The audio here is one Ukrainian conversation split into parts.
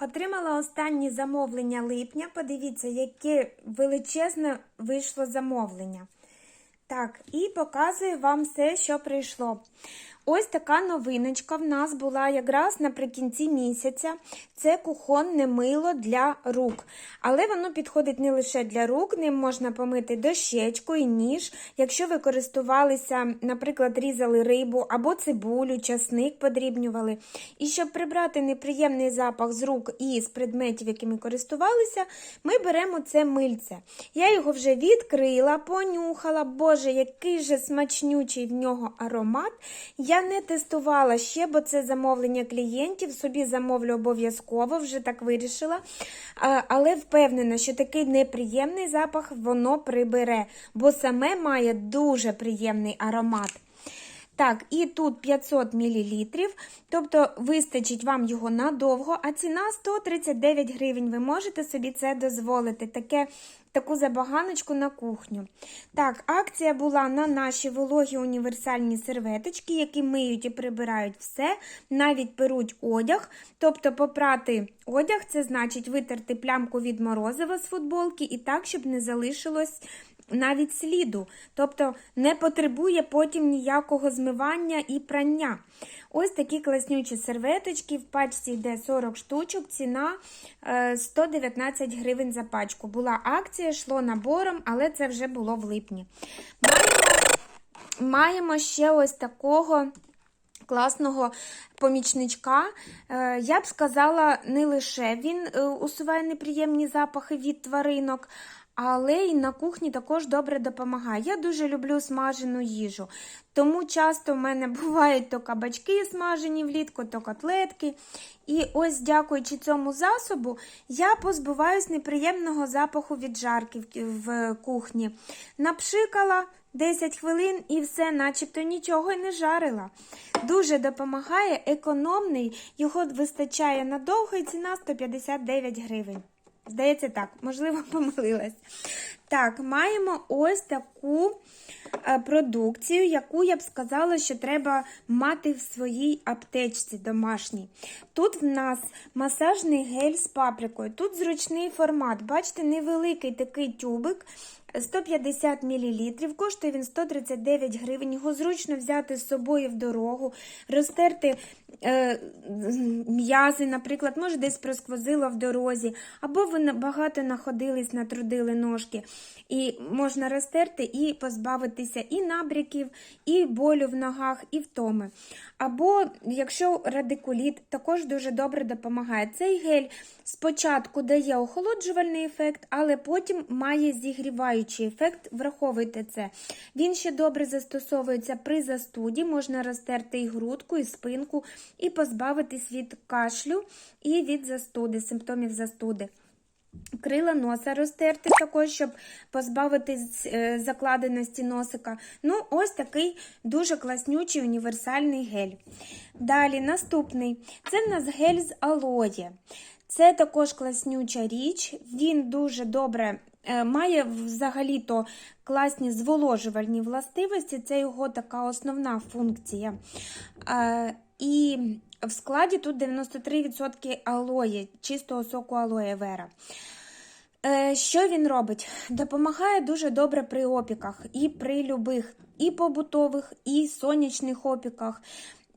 Отримала останні замовлення липня. Подивіться, яке величезне вийшло замовлення. Так, і показую вам все, що прийшло. Ось така новиночка в нас була якраз наприкінці місяця. Це кухонне мило для рук. Але воно підходить не лише для рук, ним можна помити дощечку і ніж. Якщо ви користувалися, наприклад, різали рибу або цибулю, часник подрібнювали. І щоб прибрати неприємний запах з рук і з предметів, якими користувалися, ми беремо це мильце. Я його вже відкрила, понюхала. Боже, який же смачнючий в нього аромат. Я не тестувала ще, бо це замовлення клієнтів. Собі замовлю обов'язково, вже так вирішила. Але впевнена, що такий неприємний запах воно прибере, бо саме має дуже приємний аромат. Так, і тут 500 мл, тобто вистачить вам його надовго, а ціна 139 гривень. Ви можете собі це дозволити. Таке, таку забаганочку на кухню. Так, акція була на наші вологі універсальні серветочки, які миють і прибирають все, навіть перуть одяг. Тобто попрати одяг, це значить витерти плямку від морозива з футболки і так, щоб не залишилось навіть сліду, тобто не потребує потім ніякого змивання і прання. Ось такі класнючі серветочки. В пачці йде 40 штучок, ціна е, 119 гривень за пачку. Була акція, йшло набором, але це вже було в липні. Маємо, маємо ще ось такого. Класного помічничка. Е, Я б сказала, не лише він е, усуває неприємні запахи від тваринок, але й на кухні також добре допомагає. Я дуже люблю смажену їжу, тому часто в мене бувають то кабачки смажені влітку, то котлетки. І ось, дякуючи цьому засобу, я позбуваюсь неприємного запаху від жарки в- кухні. Напшикала 10 хвилин і все, начебто нічого й не жарила. Дуже допомагає, економний, його вистачає надовго і ціна 159 гривень. Здається, так, можливо, помилилась. Так, маємо ось таку е, продукцію, яку я б сказала, що треба мати в своїй аптечці домашній. Тут в нас масажний гель з паприкою. Тут зручний формат. Бачите, невеликий такий тюбик. 150 мл, коштує він 139 гривень. Його зручно взяти з собою в дорогу, розтерти е, м'язи, наприклад, може десь просквозило в дорозі, або ви багато находились, натрудили ножки. І можна розтерти і позбавитися і набряків, і болю в ногах, і втоми. Або, якщо радикуліт, також дуже добре допомагає. Цей гель спочатку дає охолоджувальний ефект, але потім має зігріваючий ефект. Враховуйте це. Він ще добре застосовується при застуді, можна розтерти і грудку, і спинку, і позбавитись від кашлю і від застуди, симптомів застуди. Крила носа розтерти також, щоб позбавитись е, закладеності носика. Ну, ось такий дуже класнючий універсальний гель. Далі, наступний. Це в нас гель з алоє. Це також класнюча річ. Він дуже добре е, має взагалі-то класні зволожувальні властивості. Це його така основна функція. Е, І в складі тут 93% алої, чистого соку алоє вера. Е, Що він робить? Допомагає дуже добре при опіках, і при любих, і побутових, і сонячних опіках.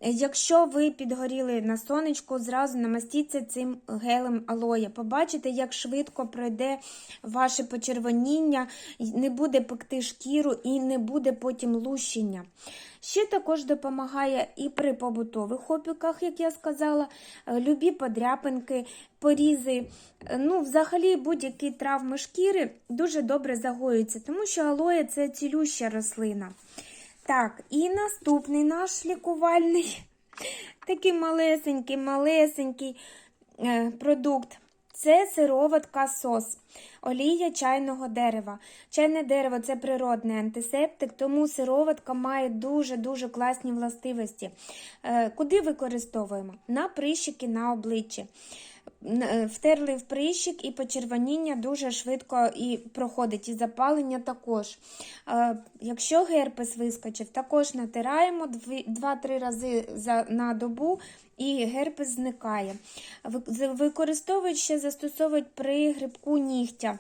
Якщо ви підгоріли на сонечку, зразу намастіться цим гелем алоє. Побачите, як швидко пройде ваше почервоніння, не буде пекти шкіру і не буде потім лущення. Ще також допомагає і при побутових опіках, як я сказала, любі подряпинки, порізи. Ну, взагалі, будь-які травми шкіри дуже добре загоюються, тому що алоє це цілюща рослина. Так, і наступний наш лікувальний, такий малесенький, малесенький е, продукт. Це сироватка сос, олія чайного дерева. Чайне дерево це природний антисептик, тому сироватка має дуже-дуже класні властивості. Е, Куди використовуємо? На прищики на обличчі. Е, втерли в прищик, і почервоніння дуже швидко і проходить, і запалення також. Якщо герпес вискочив, також натираємо 2-3 рази на добу, і герпес зникає. Ви- Використовують ще застосовують при грибку нігтя.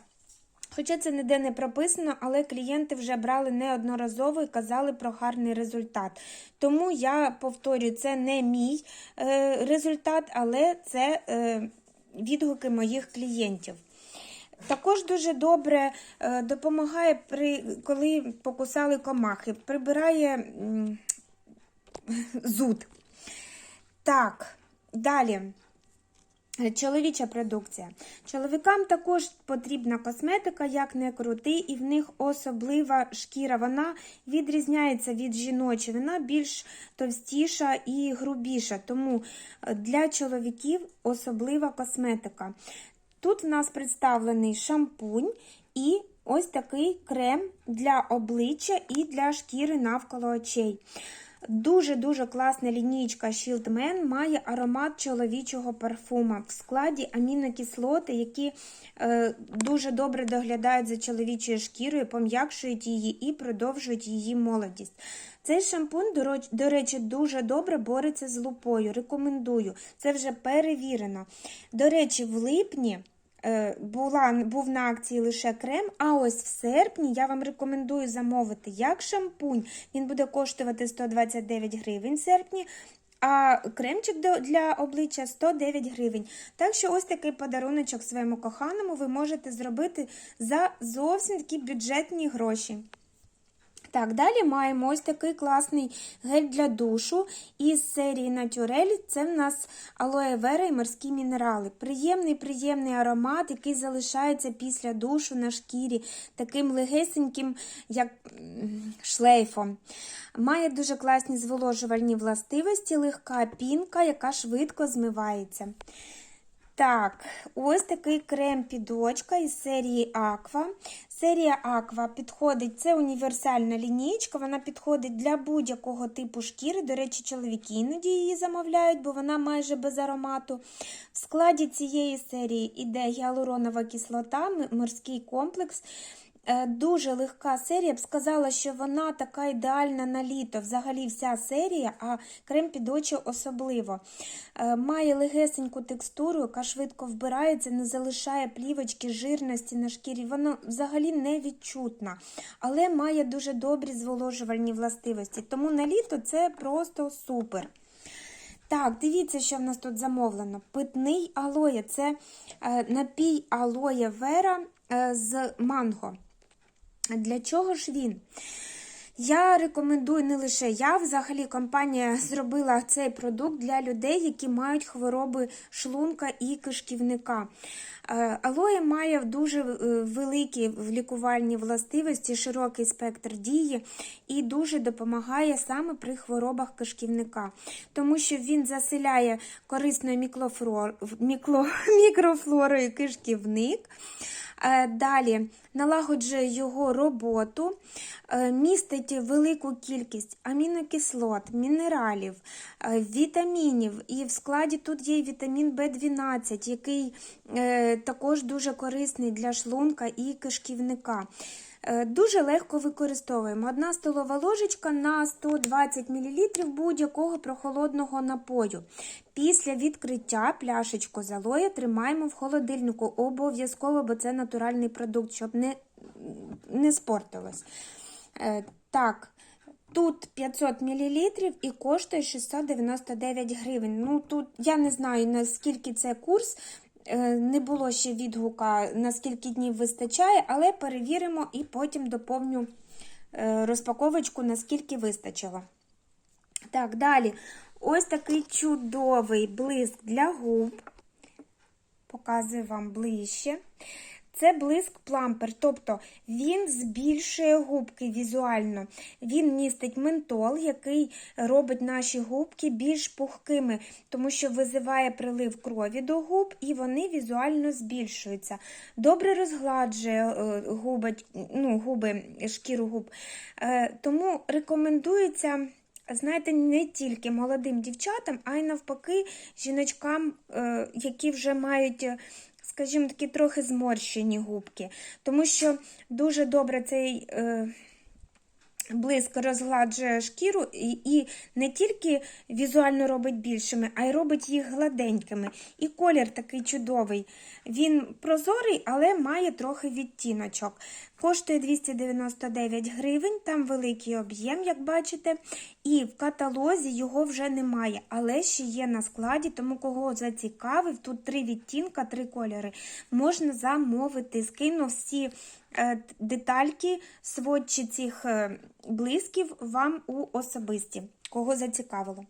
Хоча це ніде не прописано, але клієнти вже брали неодноразово і казали про гарний результат. Тому я повторюю, це не мій е, результат, але це е, відгуки моїх клієнтів. Також дуже добре е, допомагає, при, коли покусали комахи, прибирає зуд. Так, далі. Чоловіча продукція. Чоловікам також потрібна косметика, як не крути, і в них особлива шкіра. Вона відрізняється від жіночої, вона більш товстіша і грубіша. Тому е, для чоловіків особлива косметика. Тут в нас представлений шампунь і ось такий крем для обличчя і для шкіри навколо очей. Дуже-дуже класна лінійка Shield Man має аромат чоловічого парфума в складі амінокислоти, які е, дуже добре доглядають за чоловічою шкірою, пом'якшують її і продовжують її молодість. Цей шампунь, до речі, дуже добре бореться з лупою. Рекомендую. Це вже перевірено. До речі, в липні. Е, Була, був на акції лише крем, а ось в серпні я вам рекомендую замовити як шампунь. Він буде коштувати 129 гривень в серпні, а кремчик для обличчя 109 гривень. Так що ось такий подаруночок своєму коханому ви можете зробити за зовсім такі бюджетні гроші. Так, далі маємо ось такий класний гель для душу із серії Натюрель. Це в нас алоє вера і морські мінерали. Приємний, приємний аромат, який залишається після душу на шкірі, таким легесеньким, як шлейфом. Має дуже класні зволожувальні властивості, легка пінка, яка швидко змивається. Так, ось такий крем підочка із серії Аква. Серія Аква підходить, це універсальна лінієчка, вона підходить для будь-якого типу шкіри. До речі, чоловіки іноді її замовляють, бо вона майже без аромату. В складі цієї серії іде гіалуронова кислота, морський комплекс. Е, Дуже легка серія. Я б сказала, що вона така ідеальна на літо. Взагалі вся серія, а крем під очі особливо. Е, Має легесеньку текстуру, яка швидко вбирається, не залишає плівочки, жирності на шкірі. Вона взагалі не відчутна, але має дуже добрі зволожувальні властивості. Тому на літо це просто супер. Так, дивіться, що в нас тут замовлено. Питний алоє це е, напій алоє вера з манго. Для чого ж він? Я рекомендую не лише я, взагалі компанія зробила цей продукт для людей, які мають хвороби шлунка і кишківника. Е, Алоє має дуже е, великі лікувальні властивості, широкий спектр дії і дуже допомагає саме при хворобах кишківника, тому що він заселяє корисною мікрофлорою кишківник. Е, Далі налагоджує його роботу, е, містить велику кількість амінокислот, мінералів, е, вітамінів. І в складі тут є вітамін В12, який також дуже корисний для шлунка і кишківника. Е, Дуже легко використовуємо. Одна столова ложечка на 120 мл будь-якого прохолодного напою. Після відкриття пляшечку з алоє тримаємо в холодильнику обов'язково, бо це натуральний продукт, щоб не, не спортилось. Е, Так, тут 500 мл і коштує 699 гривень. Ну, тут я не знаю, наскільки це курс. Е, Не було ще відгука, на скільки днів вистачає, але перевіримо і потім доповню е, розпаковочку, наскільки вистачило. Так, далі. Ось такий чудовий блиск для губ. Показую вам ближче. Це блиск плампер, тобто він збільшує губки візуально. Він містить ментол, який робить наші губки більш пухкими, тому що визиває прилив крові до губ і вони візуально збільшуються. Добре розгладжує е, губи, ну, губи, шкіру губ. Е, Тому рекомендується знаєте, не тільки молодим дівчатам, а й навпаки, жіночкам, е, які вже мають. Скажімо, такі трохи зморщені губки, тому що дуже добре цей е, блиск розгладжує шкіру і, і не тільки візуально робить більшими, а й робить їх гладенькими. І колір такий чудовий. Він прозорий, але має трохи відтіночок. Коштує 299 гривень, там великий об'єм, як бачите. І в каталозі його вже немає, але ще є на складі, тому кого зацікавив, тут три відтінка, три кольори. Можна замовити. Скину всі е, детальки, сводчі цих е, блисків вам у особисті. Кого зацікавило.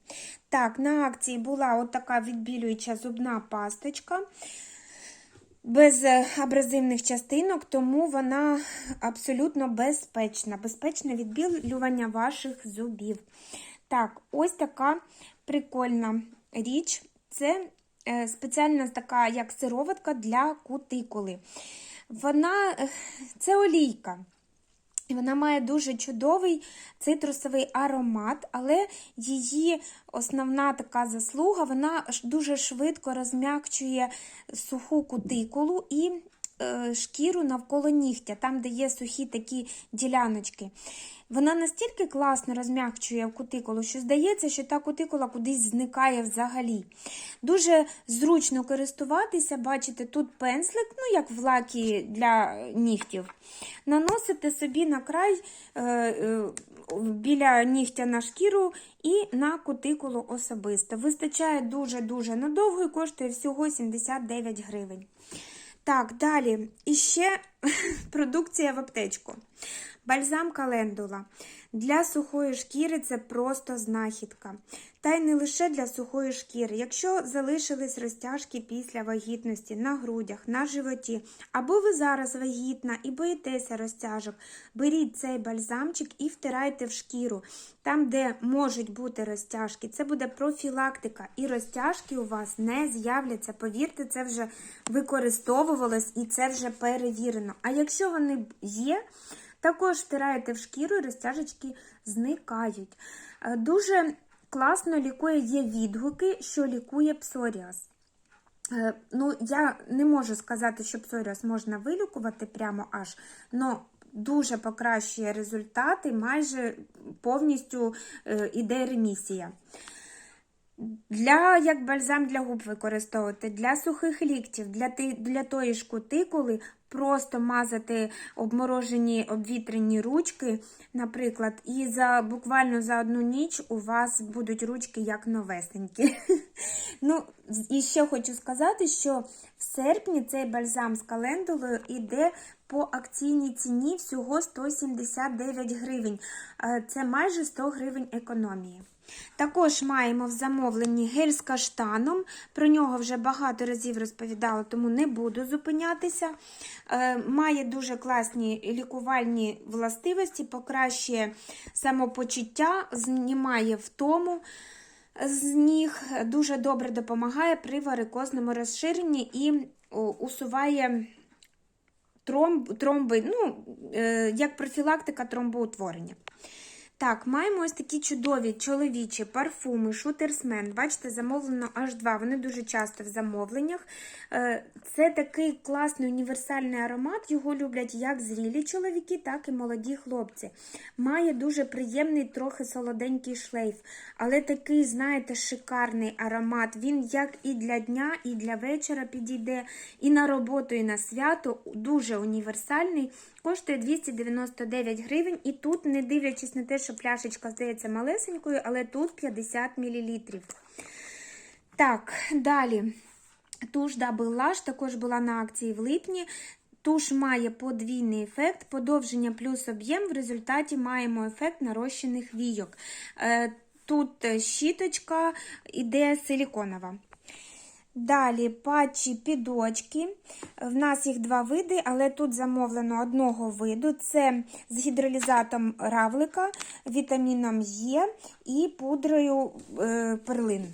Так, на акції була от така відбілююча зубна пасточка без е, абразивних частинок, тому вона абсолютно безпечна. Безпечне відбілювання ваших зубів. Так, ось така прикольна річ. Це е, спеціальна така, як сироватка для кутикули. Вона е, це олійка. Вона має дуже чудовий цитрусовий аромат, але її основна така заслуга, вона дуже швидко розм'якчує суху кутикулу і е, шкіру навколо нігтя, там, де є сухі такі діляночки. Вона настільки класно розм'якчує кутикулу, що здається, що та кутикула кудись зникає взагалі. Дуже зручно користуватися, бачите, тут пензлик, ну як в лакі для нігтів. Наносите собі на край е, е, біля нігтя на шкіру і на кутикулу особисто. Вистачає дуже-дуже надовго і коштує всього 79 гривень. Так, далі. І ще продукція в аптечку. Бальзам календула. Для сухої шкіри це просто знахідка. Та й не лише для сухої шкіри. Якщо залишились розтяжки після вагітності на грудях, на животі, або ви зараз вагітна і боїтеся розтяжок, беріть цей бальзамчик і втирайте в шкіру. Там, де можуть бути розтяжки, це буде профілактика. І розтяжки у вас не з'являться. Повірте, це вже використовувалось і це вже перевірено. А якщо вони є, також втираєте в шкіру і розтяжечки зникають. Е, Дуже класно лікує є відгуки, що лікує псоріаз. Е, Ну, я не можу сказати, що псоріаз можна вилікувати прямо аж, але дуже покращує результати, майже повністю е, іде ремісія. Для, як бальзам для губ використовувати, для сухих ліктів, для, для тої ж кутикули просто мазати обморожені обвітрені ручки, наприклад, і за буквально за одну ніч у вас будуть ручки як новесенькі. Ну, і ще хочу сказати, що в серпні цей бальзам з календулою йде по акційній ціні всього 179 гривень. Е, Це майже 100 гривень економії. Також маємо в замовленні гель з каштаном. Про нього вже багато разів розповідала, тому не буду зупинятися. Е, Має дуже класні лікувальні властивості, покращує самопочуття, знімає втому з ніг, дуже добре допомагає при варикозному розширенні і усуває тромб, тромби, ну, е, як профілактика тромбоутворення. Так, маємо ось такі чудові чоловічі парфуми, шутерсмен. Бачите, замовлено аж два. Вони дуже часто в замовленнях. Е, Це такий класний універсальний аромат. Його люблять як зрілі чоловіки, так і молоді хлопці. Має дуже приємний, трохи солоденький шлейф, але такий, знаєте, шикарний аромат. Він як і для дня, і для вечора підійде, і на роботу, і на свято. Дуже універсальний. Коштує 299 гривень. І тут, не дивлячись на те, що пляшечка здається малесенькою, але тут 50 мл. Так, далі. Туш Double Lash також була на акції в липні. Туш має подвійний ефект, подовження плюс об'єм. В результаті маємо ефект нарощених війок. Е, Тут щіточка іде силіконова. Далі патчі підочки. В нас їх два види, але тут замовлено одного виду. Це з гідролізатом равлика, вітаміном Е і пудрою е, перлин.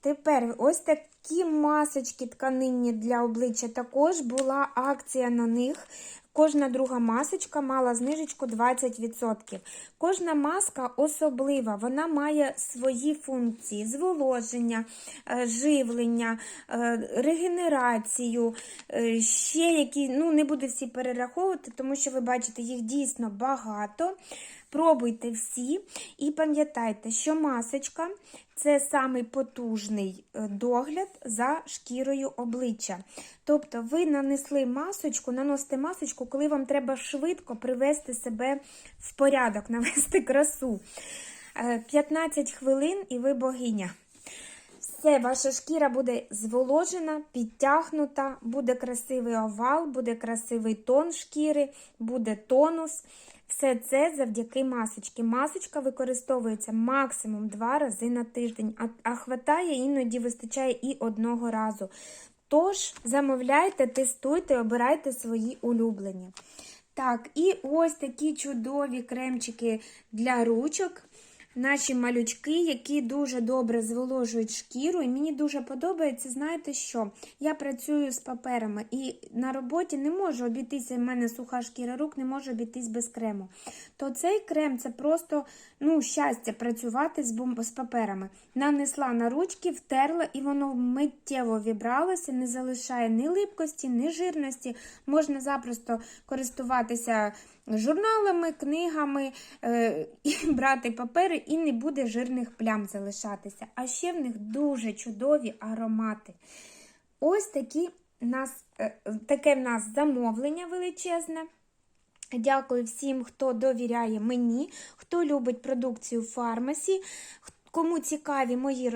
Тепер ось такі масочки тканинні для обличчя також була акція на них. Кожна друга масочка мала знижечку 20%. Кожна маска особлива, вона має свої функції: зволоження, е, живлення, е, регенерацію, е, ще які, ну не буду всі перераховувати, тому що ви бачите, їх дійсно багато. Пробуйте всі і пам'ятайте, що масочка це самий потужний догляд за шкірою обличчя. Тобто ви нанесли масочку, наносите масочку, коли вам треба швидко привести себе в порядок, навести красу. Е, 15 хвилин і ви богиня. Все, ваша шкіра буде зволожена, підтягнута, буде красивий овал, буде красивий тон шкіри, буде тонус. Все це завдяки масочці. Масочка використовується максимум два рази на тиждень, а, а хватає іноді вистачає і одного разу. Тож замовляйте, тестуйте, обирайте свої улюблені. Так, і ось такі чудові кремчики для ручок. Наші малючки, які дуже добре зволожують шкіру, і мені дуже подобається, знаєте що? Я працюю з паперами і на роботі не можу обійтися, в мене суха шкіра рук, не можу обійтись без крему. То цей крем це просто ну, щастя працювати з, бом- з паперами. Нанесла на ручки, втерла, і воно миттєво вібралося, не залишає ні липкості, ні жирності. Можна запросто користуватися журналами, книгами е, і брати папери, і не буде жирних плям залишатися. А ще в них дуже чудові аромати. Ось такі нас, е, таке в нас замовлення величезне. Дякую всім, хто довіряє мені, хто любить продукцію фармасі, кому цікаві мої розповіді.